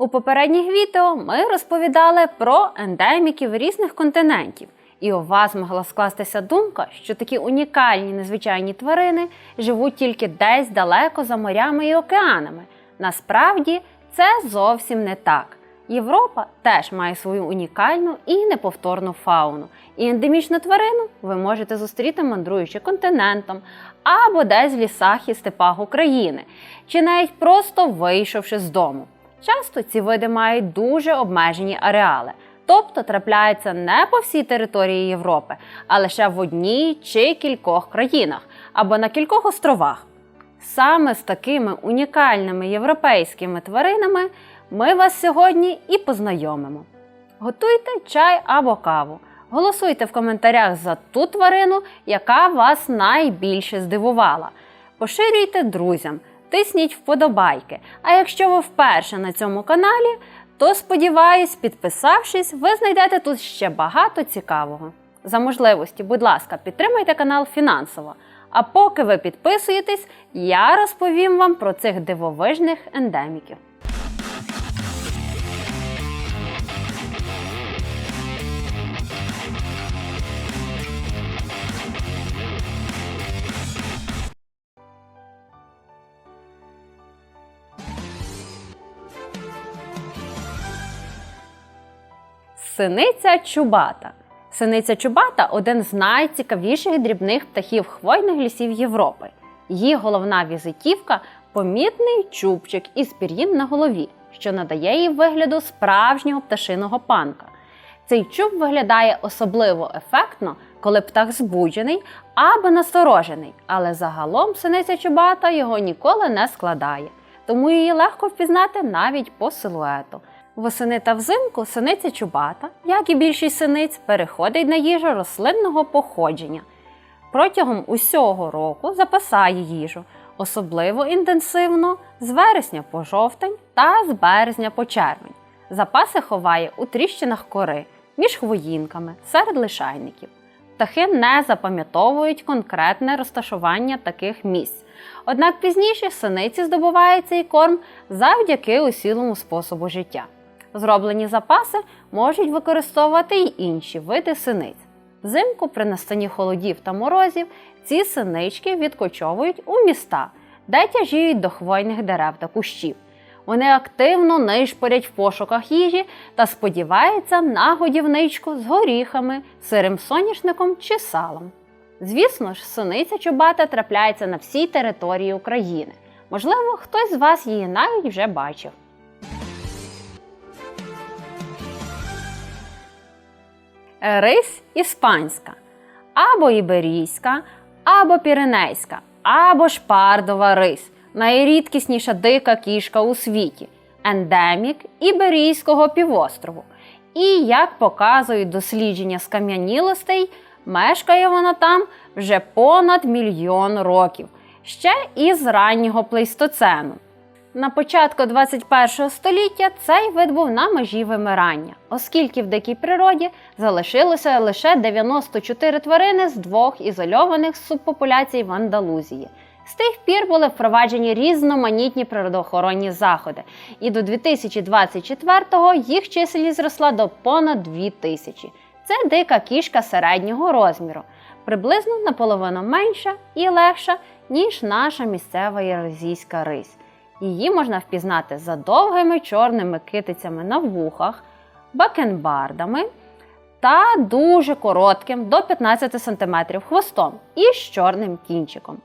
У попередніх відео ми розповідали про ендеміків різних континентів, і у вас могла скластися думка, що такі унікальні незвичайні тварини живуть тільки десь далеко за морями і океанами. Насправді це зовсім не так. Європа теж має свою унікальну і неповторну фауну. І ендемічну тварину ви можете зустріти мандруючи континентом або десь в лісах і степах України, чи навіть просто вийшовши з дому. Часто ці види мають дуже обмежені ареали, тобто трапляються не по всій території Європи, а лише в одній чи кількох країнах або на кількох островах. Саме з такими унікальними європейськими тваринами ми вас сьогодні і познайомимо. Готуйте чай або каву. Голосуйте в коментарях за ту тварину, яка вас найбільше здивувала. Поширюйте друзям, тисніть вподобайки. А якщо ви вперше на цьому каналі, то сподіваюсь, підписавшись, ви знайдете тут ще багато цікавого. За можливості, будь ласка, підтримайте канал фінансово. А поки ви підписуєтесь, я розповім вам про цих дивовижних ендеміків. Синиця чубата. Синиця чубата один з найцікавіших дрібних птахів хвойних лісів Європи. Її головна візитівка помітний чубчик із пір'їн на голові, що надає їй вигляду справжнього пташиного панка. Цей чуб виглядає особливо ефектно, коли птах збуджений або насторожений, але загалом синиця чубата його ніколи не складає, тому її легко впізнати навіть по силуету. Восени та взимку синиця чубата, як і більшість синиць, переходить на їжу рослинного походження. Протягом усього року запасає їжу, особливо інтенсивно з вересня по жовтень та з березня по червень. Запаси ховає у тріщинах кори, між хвоїнками, серед лишайників. Птахи не запам'ятовують конкретне розташування таких місць. Однак пізніше синиці здобувають цей корм завдяки усілому способу життя. Зроблені запаси можуть використовувати й інші види синиць. Взимку при настанні холодів та морозів ці синички відкочовують у міста, де тяжіють до хвойних дерев та кущів. Вони активно нишпорять в пошуках їжі та сподіваються на годівничку з горіхами, сирим соняшником чи салом. Звісно ж, синиця чубата трапляється на всій території України. Можливо, хтось з вас її навіть вже бачив. Рись іспанська, або іберійська, або піренейська, або шпардова рись найрідкісніша дика кішка у світі, ендемік Іберійського півострову. І як показують дослідження скам'янілостей, мешкає вона там вже понад мільйон років, ще із раннього плейстоцену. На початку 21 століття цей вид був на межі вимирання, оскільки в дикій природі залишилося лише 94 тварини з двох ізольованих субпопуляцій в Андалузії. З тих пір були впроваджені різноманітні природоохоронні заходи, і до 2024-го їх чисельність зросла до понад 2 тисячі. Це дика кішка середнього розміру, приблизно наполовину менша і легша, ніж наша місцева євразійська рись. Її можна впізнати за довгими чорними китицями на вухах, бакенбардами та дуже коротким до 15 см хвостом і з чорним кінчиком.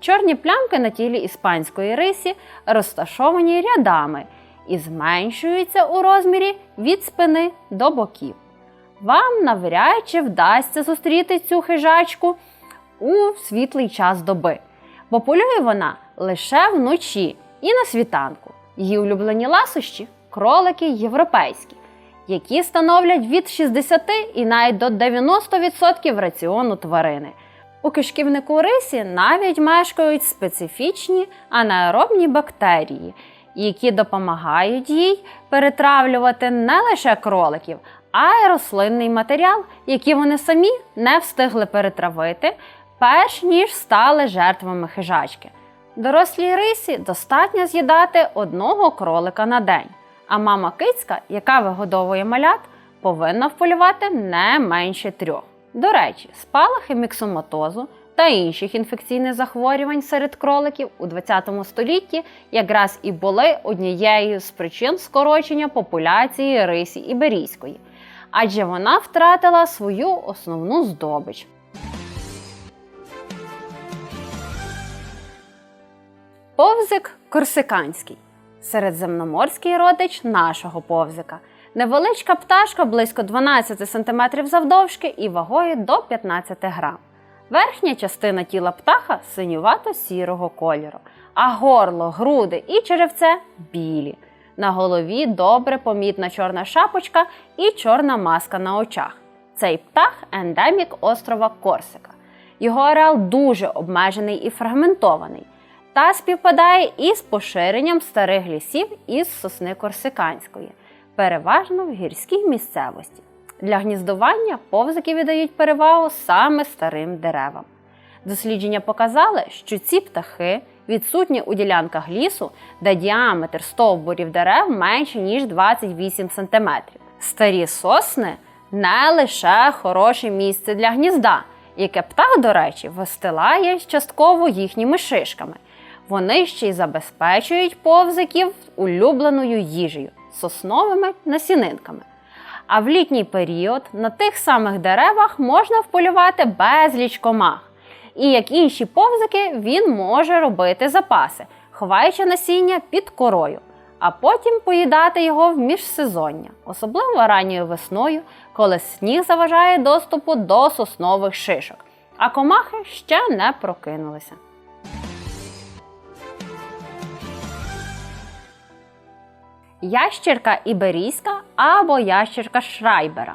Чорні плямки на тілі іспанської рисі розташовані рядами і зменшуються у розмірі від спини до боків. Вам навряд чи вдасться зустріти цю хижачку у світлий час доби, бо полює вона лише вночі і на світанку. Її улюблені ласощі кролики європейські, які становлять від 60 і навіть до 90% раціону тварини. У кишківнику рисі навіть мешкають специфічні анаеробні бактерії, які допомагають їй перетравлювати не лише кроликів, а й рослинний матеріал, який вони самі не встигли перетравити, перш ніж стали жертвами хижачки. Дорослій рисі достатньо з'їдати одного кролика на день. А мама кицька, яка вигодовує малят, повинна вполювати не менше трьох. До речі, спалахи міксоматозу та інших інфекційних захворювань серед кроликів у 20 столітті якраз і були однією з причин скорочення популяції рисі іберійської, адже вона втратила свою основну здобич. Повзик корсиканський середземноморський родич нашого повзика. Невеличка пташка близько 12 см завдовжки і вагою до 15 грам. Верхня частина тіла птаха синювато-сірого кольору, а горло, груди і черевце білі. На голові добре помітна чорна шапочка і чорна маска на очах. Цей птах ендемік острова Корсика. Його ареал дуже обмежений і фрагментований та співпадає із поширенням старих лісів із сосни корсиканської, переважно в гірській місцевості. Для гніздування повзики віддають перевагу саме старим деревам. Дослідження показали, що ці птахи відсутні у ділянках лісу, де діаметр стовбурів дерев менше ніж 28 см. Старі сосни не лише хороше місце для гнізда, яке птах, до речі, вистилає частково їхніми шишками. Вони ще й забезпечують повзиків улюбленою їжею сосновими насінинками. А в літній період на тих самих деревах можна вполювати безліч комах. І як інші повзики, він може робити запаси, ховаючи насіння під корою, а потім поїдати його в міжсезоння, особливо ранньою весною, коли сніг заважає доступу до соснових шишок, а комахи ще не прокинулися. Ящірка іберійська або ящірка шрайбера.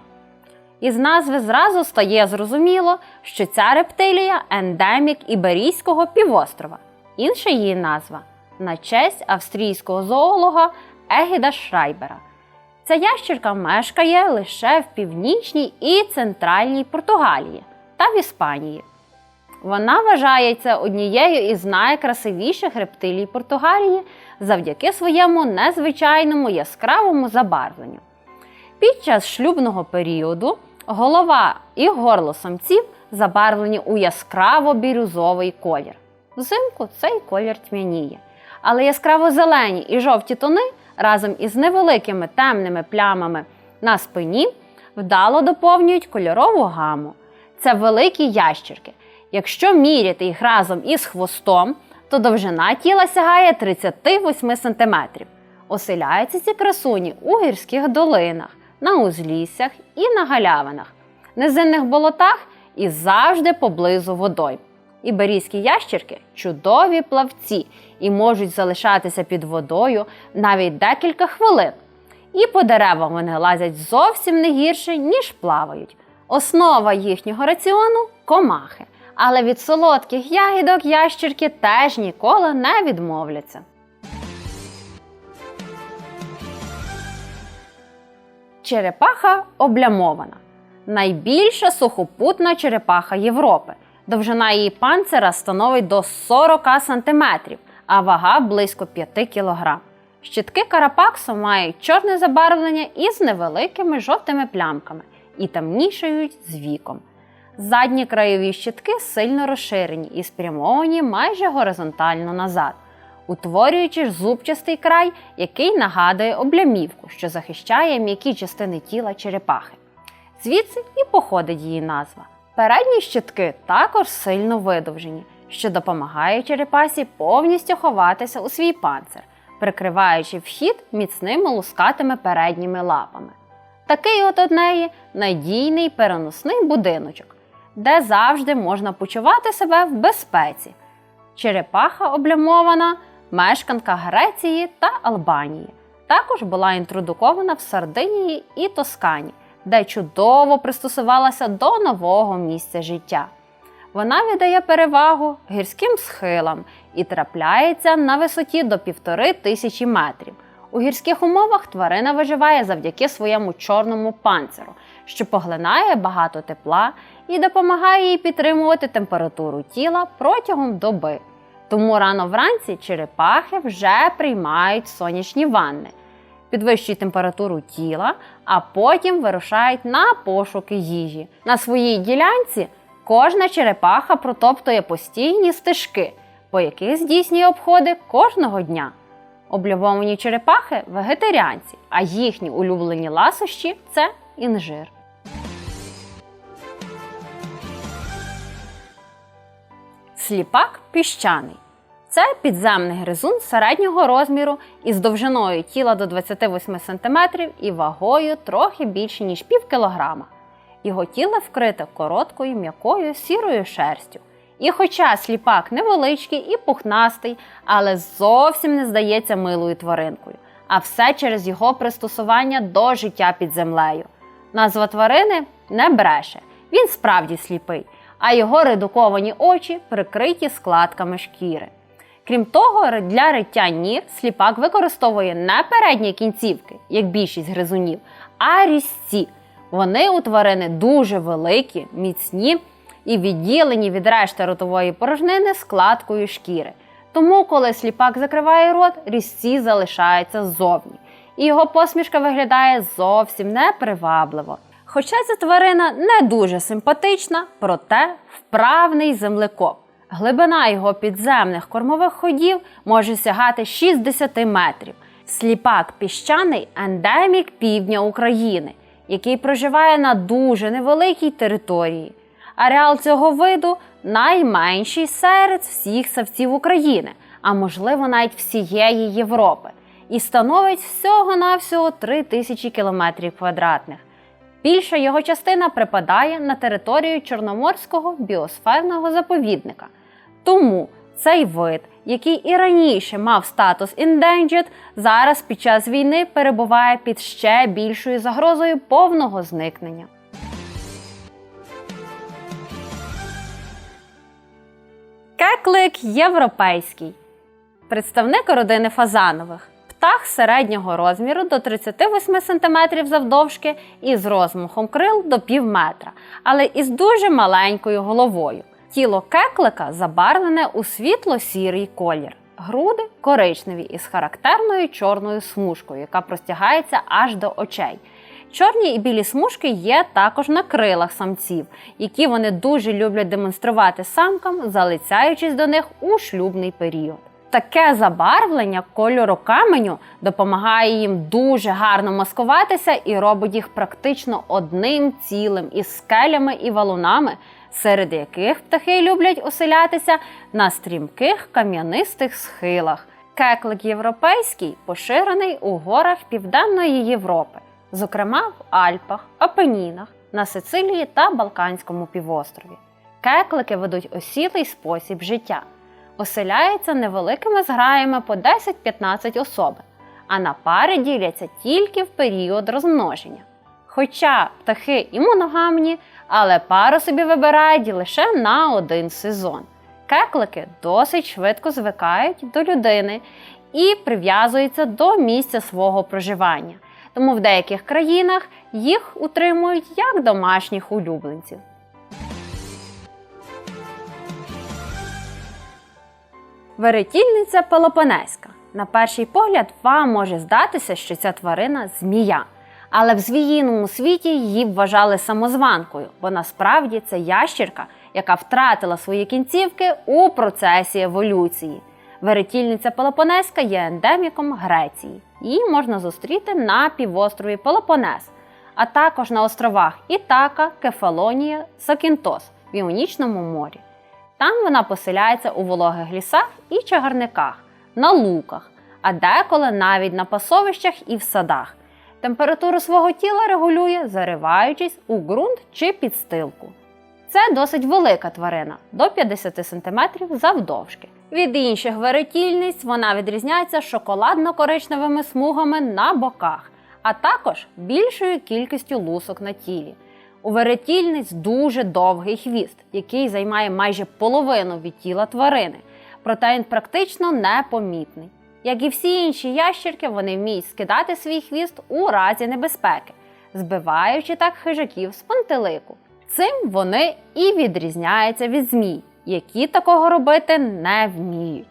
Із назви зразу стає зрозуміло, що ця рептилія ендемік Іберійського півострова. Інша її назва на честь австрійського зоолога Егіда Шрайбера. Ця ящірка мешкає лише в північній і центральній Португалії та в Іспанії. Вона вважається однією із найкрасивіших рептилій Португалії завдяки своєму незвичайному яскравому забарвленню. Під час шлюбного періоду голова і горло самців забарвлені у яскраво-бірюзовий колір. Взимку цей колір тьмяніє. Але яскраво-зелені і жовті тони разом із невеликими темними плямами на спині вдало доповнюють кольорову гаму. Це великі ящірки. Якщо міряти їх разом із хвостом, то довжина тіла сягає 38 см. Оселяються ці красуні у гірських долинах, на узліссях і на галявинах, низинних болотах і завжди поблизу водойм. Іберійські ящірки чудові плавці і можуть залишатися під водою навіть декілька хвилин. І по деревам вони лазять зовсім не гірше, ніж плавають. Основа їхнього раціону комахи. Але від солодких ягідок ящірки теж ніколи не відмовляться. Черепаха облямована. Найбільша сухопутна черепаха Європи. Довжина її панцира становить до 40 см, а вага близько 5 кг. Щитки карапаксу мають чорне забарвлення із невеликими жовтими плямками і темнішають з віком. Задні краєві щитки сильно розширені і спрямовані майже горизонтально назад, утворюючи зубчастий край, який нагадує облямівку, що захищає м'які частини тіла черепахи. Звідси і походить її назва. Передні щитки також сильно видовжені, що допомагає черепасі повністю ховатися у свій панцир, прикриваючи вхід міцними лускатими передніми лапами. Такий от однеї надійний переносний будиночок, де завжди можна почувати себе в безпеці. Черепаха облямована, мешканка Греції та Албанії. Також була інтродукована в Сардинії і Тоскані, де чудово пристосувалася до нового місця життя. Вона віддає перевагу гірським схилам і трапляється на висоті до півтори тисячі метрів. У гірських умовах тварина виживає завдяки своєму чорному панциру, що поглинає багато тепла і допомагає їй підтримувати температуру тіла протягом доби. Тому рано вранці черепахи вже приймають сонячні ванни. підвищують температуру тіла, а потім вирушають на пошуки їжі. На своїй ділянці кожна черепаха протоптує постійні стежки, по яких здійснює обходи кожного дня. Облюбовані черепахи вегетаріанці, а їхні улюблені ласощі це інжир. Сліпак піщаний. Це підземний гризун середнього розміру із довжиною тіла до 28 см і вагою трохи більше, ніж пів кілограма. Його тіло вкрите короткою м'якою сірою шерстю. І хоча сліпак невеличкий і пухнастий, але зовсім не здається милою тваринкою, а все через його пристосування до життя під землею. Назва тварини не бреше, він справді сліпий, а його редуковані очі прикриті складками шкіри. Крім того, для риття ніг сліпак використовує не передні кінцівки, як більшість гризунів, а різці. Вони у тварини дуже великі, міцні і відділені від решти ротової порожнини складкою шкіри. Тому, коли сліпак закриває рот, різці залишаються ззовні. І його посмішка виглядає зовсім непривабливо. Хоча ця тварина не дуже симпатична, проте вправний землекоп. Глибина його підземних кормових ходів може сягати 60 метрів. Сліпак піщаний ендемік півдня України, який проживає на дуже невеликій території. Ареал цього виду найменший серед всіх савців України, а можливо навіть всієї Європи, і становить всього-навсього 3 тисячі кілометрів квадратних. Більша його частина припадає на територію Чорноморського біосферного заповідника. Тому цей вид, який і раніше мав статус endangered, зараз під час війни перебуває під ще більшою загрозою повного зникнення. Кеклик європейський. Представник родини фазанових. Птах середнього розміру до 38 см завдовжки і з розмахом крил до пів метра, але із дуже маленькою головою. Тіло кеклика забарвлене у світло-сірий колір. Груди коричневі із характерною чорною смужкою, яка простягається аж до очей. Чорні і білі смужки є також на крилах самців, які вони дуже люблять демонструвати самкам, залицяючись до них у шлюбний період. Таке забарвлення кольору каменю допомагає їм дуже гарно маскуватися і робить їх практично одним цілим із скелями і валунами, серед яких птахи люблять оселятися на стрімких кам'янистих схилах. Кеклик європейський поширений у горах Південної Європи, зокрема в Альпах, Апенінах, на Сицилії та Балканському півострові. Кеклики ведуть осілий спосіб життя. Оселяються невеликими зграями по 10-15 особи, а на пари діляться тільки в період розмноження. Хоча птахи і моногамні, але пару собі вибирають лише на один сезон. Кеклики досить швидко звикають до людини і прив'язуються до місця свого проживання. Тому в деяких країнах їх утримують як домашніх улюбленців. Веретільниця Пелопонеська. На перший погляд, вам може здатися, що ця тварина змія. Але в звіїному світі її вважали самозванкою, бо насправді це ящірка, яка втратила свої кінцівки у процесі еволюції. Веретільниця Пелопонеська є ендеміком Греції. Її можна зустріти на півострові Пелопонес, а також на островах Ітака, Кефалонія, Сакінтос в Іонічному морі. Там вона поселяється у вологих лісах і чагарниках, на луках, а деколи навіть на пасовищах і в садах. Температуру свого тіла регулює, зариваючись у ґрунт чи підстилку. Це досить велика тварина до 50 см завдовжки. Від інших веретільниць вона відрізняється шоколадно-коричневими смугами на боках, а також більшою кількістю лусок на тілі. У веретільниць дуже довгий хвіст, який займає майже половину від тіла тварини, проте він практично непомітний. Як і всі інші ящірки, вони вміють скидати свій хвіст у разі небезпеки, збиваючи так хижаків з пантелику. Цим вони і відрізняються від змій, які такого робити не вміють.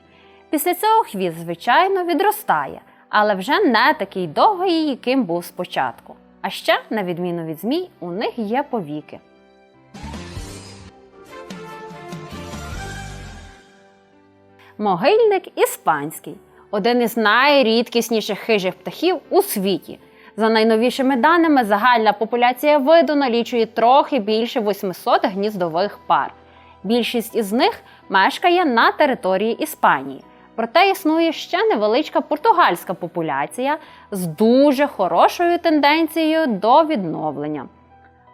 Після цього хвіст, звичайно, відростає, але вже не такий довгий, яким був спочатку. А ще, на відміну від змій, у них є повіки. Могильник іспанський один із найрідкісніших хижих птахів у світі. За найновішими даними, загальна популяція виду налічує трохи більше 800 гніздових пар. Більшість із них мешкає на території Іспанії. Проте існує ще невеличка португальська популяція з дуже хорошою тенденцією до відновлення.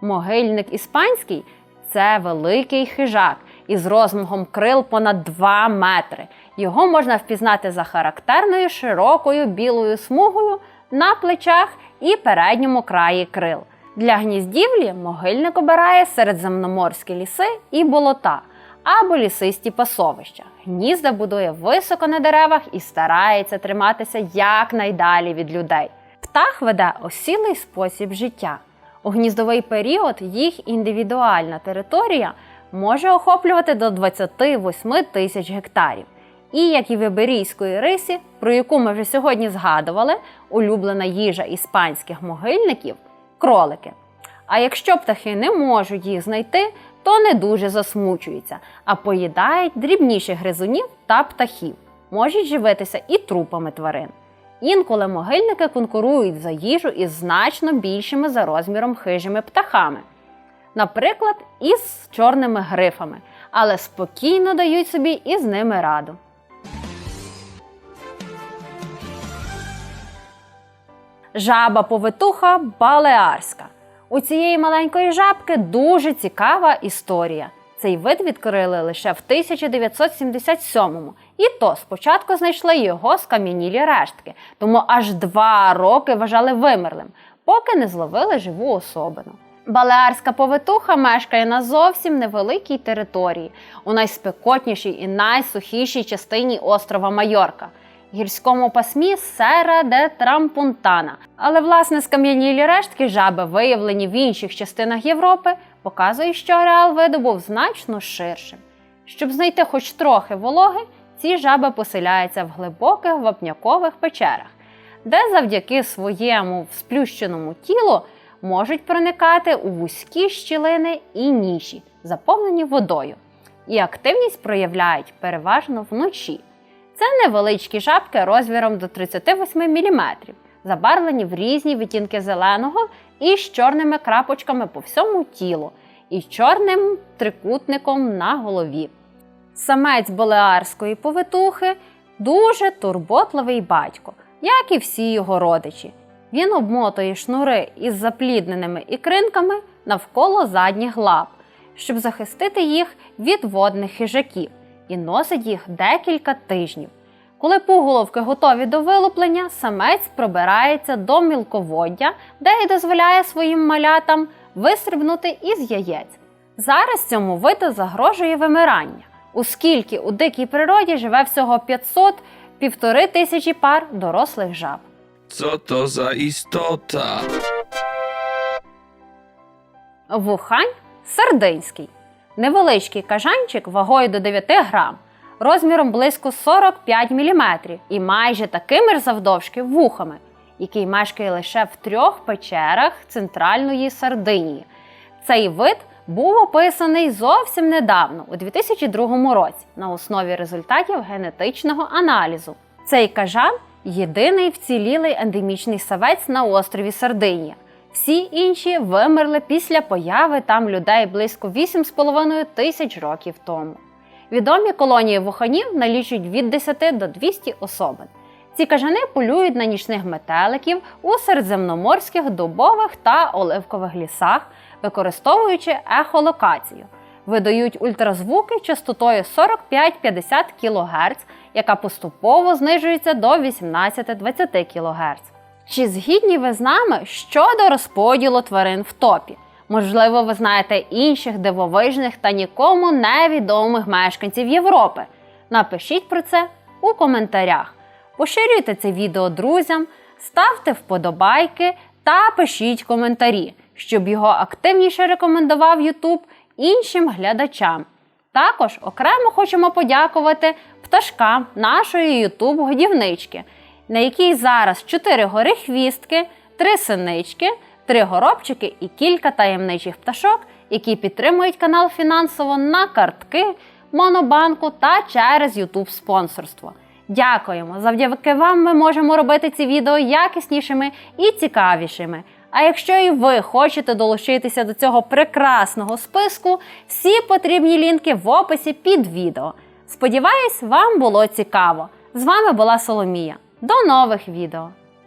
Могильник іспанський це великий хижак із розмахом крил понад 2 метри. Його можна впізнати за характерною широкою білою смугою на плечах і передньому краї крил. Для гніздівлі могильник обирає середземноморські ліси і болота або лісисті пасовища. Гнізда будує високо на деревах і старається триматися якнайдалі від людей. Птах веде осілий спосіб життя. У гніздовий період їх індивідуальна територія може охоплювати до 28 тисяч гектарів. І як і в іберійської рисі, про яку ми вже сьогодні згадували, улюблена їжа іспанських могильників кролики. А якщо птахи не можуть їх знайти, то не дуже засмучуються, а поїдають дрібніших гризунів та птахів, можуть живитися і трупами тварин. Інколи могильники конкурують за їжу із значно більшими за розміром хижими птахами, наприклад, із чорними грифами, але спокійно дають собі і з ними раду. Жаба повитуха балеарська. У цієї маленької жабки дуже цікава історія. Цей вид відкрили лише в 1977-му. І то спочатку знайшли його скам'янілі рештки, тому аж два роки вважали вимерлим, поки не зловили живу особину. Балеарська повитуха мешкає на зовсім невеликій території, у найспекотнішій і найсухішій частині острова Майорка гірському пасмі Сера де Трампунтана. Але власне скам'янілі рештки жаби, виявлені в інших частинах Європи, показує, що ареал виду був значно ширшим. Щоб знайти хоч трохи вологи, ці жаби поселяються в глибоких вапнякових печерах, де завдяки своєму сплющеному тілу можуть проникати у вузькі щілини і ніші, заповнені водою. І активність проявляють переважно вночі. Це невеличкі жабки розміром до 38 мм, забарвлені в різні відтінки зеленого і з чорними крапочками по всьому тілу, і чорним трикутником на голові. Самець болеарської повитухи дуже турботливий батько, як і всі його родичі. Він обмотує шнури із заплідненими ікринками навколо задніх лап, щоб захистити їх від водних хижаків і носить їх декілька тижнів. Коли пуголовки готові до вилуплення, самець пробирається до мілководдя, де й дозволяє своїм малятам вистрибнути із яєць. Зараз цьому виду загрожує вимирання, оскільки у дикій природі живе всього 500 півтори тисячі пар дорослих жаб. Co to za istota? Вухань сардинський. Невеличкий кажанчик вагою до 9 грам, розміром близько 45 мм і майже такими ж завдовжки вухами, який мешкає лише в трьох печерах центральної Сардинії. Цей вид був описаний зовсім недавно, у 2002 році, на основі результатів генетичного аналізу. Цей кажан єдиний вцілілий ендемічний савець на острові Сардинія. Всі інші вимерли після появи там людей близько 8,5 тисяч років тому. Відомі колонії вуханів налічують від 10 до 200 особин. Ці кажани полюють на нічних метеликів у середземноморських дубових та оливкових лісах, використовуючи ехолокацію. Видають ультразвуки частотою 45-50 кГц, яка поступово знижується до 18-20 кГц. Чи згідні ви з нами щодо розподілу тварин в топі? Можливо, ви знаєте інших дивовижних та нікому невідомих мешканців Європи. Напишіть про це у коментарях. Поширюйте це відео друзям, ставте вподобайки та пишіть коментарі, щоб його активніше рекомендував YouTube іншим глядачам. Також окремо хочемо подякувати пташкам нашої YouTube годівнички на якій зараз 4 горихвістки, 3 синички, 3 горобчики і кілька таємничих пташок, які підтримують канал фінансово на картки, монобанку та через YouTube спонсорство. Дякуємо! Завдяки вам ми можемо робити ці відео якіснішими і цікавішими. А якщо і ви хочете долучитися до цього прекрасного списку, всі потрібні лінки в описі під відео. Сподіваюсь, вам було цікаво. З вами була Соломія. До нових відео!